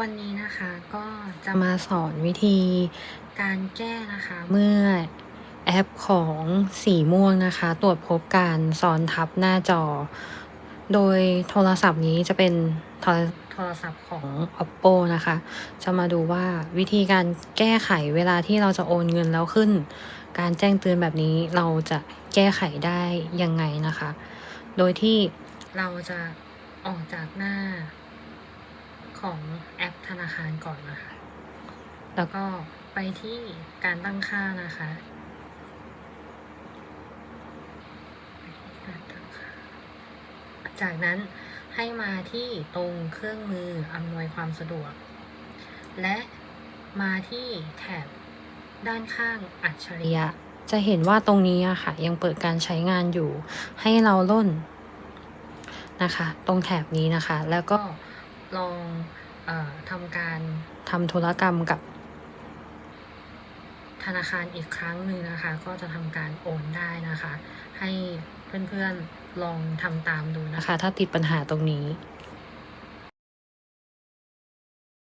วันนี้นะคะก็จะมาสอนวิธีการแก้นะคะ เมื่อแอปของสีม่วงนะคะ ตรวจพบการซ้อนทับหน้าจอ โดยโทรศัพท์นี้จะเป็นโทรโทรศัพท์ของ oppo นะคะ จะมาดูว่าวิธีการแก้ไขเวลาที่เราจะโอนเงินแล้วขึ้น การแจ้งเตือนแบบนี้เราจะแก้ไขได้ยังไงนะคะ โดยที่เราจะออกจากหน้า ของแอปธนาคารก่อนนะคะ แล้วก็ไปที่การตั้งค่านะคะ จากนั้นให้มาที่ตรงเครื่องมืออำนวยความสะดวก และมาที่แถบด้านข้างอัจฉริยะ จะเห็นว่าตรงนี้อะค่ะ ยังเปิดการใช้งานอยู่ ให้เราล่นนะคะ ตรงแถบนี้นะคะ แล้วก็ ลองเออทำการทำธุรกรรมกับ ธนาคารอีกครั้งหนึ่งนะคะ ก็จะทำการโอนได้นะคะ ให้เพื่อนๆลองทำตามดูนะคะ ถ้าติดปัญหาตรงนี้